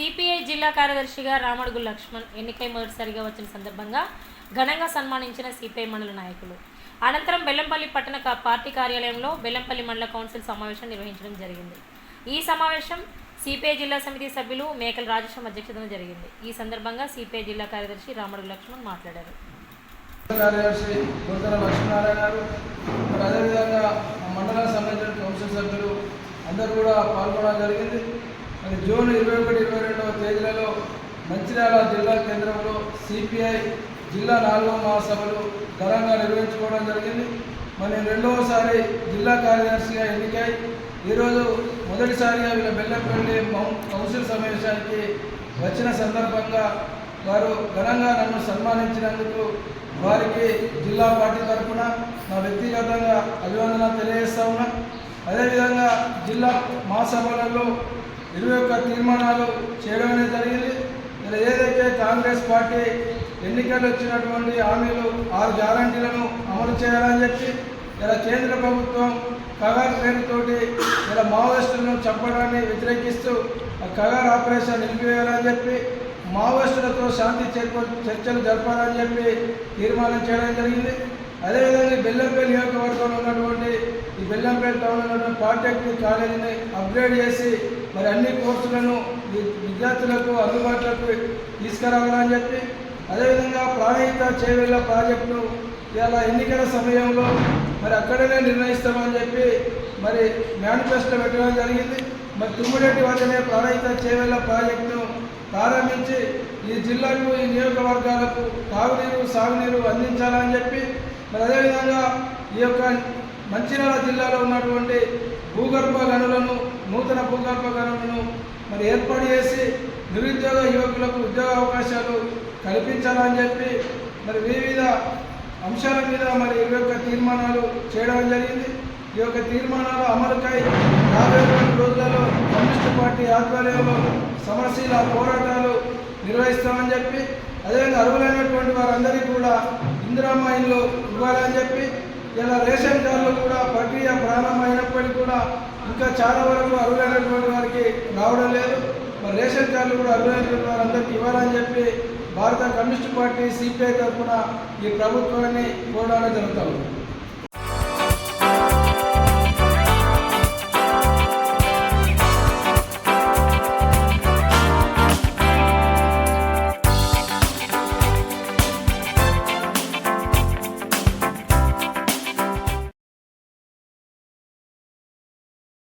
CPI జిల్లా కార్యదర్శిగా రామడుగు లక్ష్మణ్ ఎన్నికై మొదటిసారిగా వచ్చిన సందర్భంగా ఘనంగా సన్మానించిన సిపిఐ మండల నాయకులు. అనంతరం బెల్లంపల్లి పట్టణ పార్టీ కార్యాలయంలో బెల్లంపల్లి మండల కౌన్సిల్ సమావేశం నిర్వహించడం జరిగింది. ఈ సమావేశం సిపిఐ జిల్లా సమితి సభ్యులు మేకల రాజేశం అధ్యక్షతన జరిగింది. ఈ సందర్భంగా సిపిఐ జిల్లా కార్యదర్శి రామడుగు లక్ష్మణ్ మాట్లాడారు. కార్యదర్శి గుంతల లక్ష్మీనారాయణ గారు అదేవిధంగా మండలానికి సంబంధించిన కౌన్సిల్ సభ్యులు అందరూ కూడా పాల్గొనడం జరిగింది. మరి జూన్ ఇరవై ఒకటి ఇరవై రెండవ తేదీలలో మంచిర్యాల జిల్లా కేంద్రంలో సిపిఐ జిల్లా నాలుగవ మహాసభలు ఘనంగా నిర్వహించుకోవడం జరిగింది. మరి రెండవసారి జిల్లా కార్యదర్శిగా ఎన్నికై ఈరోజు మొదటిసారిగా వీళ్ళ బెల్లంపల్లి మౌ- కౌన్సిల్ సమావేశానికి వచ్చిన సందర్భంగా వారు ఘనంగా నన్ను సన్మానించినందుకు వారికి జిల్లా పార్టీ తరఫున నా వ్యక్తిగతంగా అభివందన తెలియజేస్తా ఉన్నా. అదేవిధంగా జిల్లా మహాసభలలో ఇరవై ఒక్క తీర్మానాలు చేయడం అనేది జరిగింది. ఇలా ఏదైతే కాంగ్రెస్ పార్టీ ఎన్నికలు వచ్చినటువంటి హామీలు ఆరు గ్యారంటీలను అమలు చేయాలని చెప్పి ఇలా కేంద్ర ప్రభుత్వం కగార్ పేరుతోటి ఇలా మావోయిస్టులను చంపడాన్ని వ్యతిరేకిస్తూ ఆ కగార్ ఆపరేషన్ నిలిపివేయాలని చెప్పి మావోయిస్టులతో శాంతి చర్చలు జరపాలని చెప్పి తీర్మానం చేయడం జరిగింది. అదేవిధంగా ఈ బెల్లంపేట నియోజకవర్గంలో ఉన్నటువంటి ఈ బెల్లంపేట టౌన్లో ఉన్నటువంటి పాలిటెక్నిక్ కాలేజీని అప్గ్రేడ్ చేసి మరి అన్ని కోర్సులను విద్యార్థులకు అందుబాటులోకి తీసుకురావాలని చెప్పి అదేవిధంగా ప్రాణహిత చేవేళ్ళ ప్రాజెక్టు ఇలా ఎన్నికల సమయంలో మరి అక్కడనే నిర్ణయిస్తామని చెప్పి మరి మేనిఫెస్టో పెట్టడం జరిగింది. మరి తుమ్మిరెడ్డి వద్దనే ప్రాణహిత చేవేళ్ళ ప్రాజెక్టును ప్రారంభించి ఈ జిల్లాకు ఈ నియోజకవర్గాలకు తాగునీరు సాగునీరు అందించాలని చెప్పి మరి అదేవిధంగా ఈ యొక్క మంచిర్యాల జిల్లాలో ఉన్నటువంటి భూగర్భ గనులను నూతన భూగర్భ గనులను మరి ఏర్పాటు చేసి నిరుద్యోగ యువకులకు ఉద్యోగ అవకాశాలు కల్పించాలని చెప్పి మరి వివిధ అంశాల మీద మరి ఈ యొక్క తీర్మానాలు చేయడం జరిగింది. ఈ యొక్క తీర్మానాల అమలుకై యాభై రెండు రోజులలో కమ్యూనిస్ట్ పార్టీ ఆధ్వర్యంలో సమస్యల పోరాటాలు నిర్వహిస్తామని చెప్పి అదేవిధంగా అర్హులైనటువంటి వారందరికీ కూడా ఇందిరామ్మ ఇవ్వాలని చెప్పి ఇలా రేషన్ కార్డులు కూడా ప్రక్రియ ప్రారంభమైనప్పటికీ కూడా ఇంకా చాలా వరకు అర్హులైనటువంటి వారికి రావడం లేదు. మరి రేషన్ కార్డులు కూడా అర్హులైనటువంటి వారందరికీ ఇవ్వాలని చెప్పి భారత కమ్యూనిస్ట్ పార్టీ సిపిఐ తరఫున ఈ ప్రభుత్వాన్ని కోరడానికి జరుగుతూ ఉంది.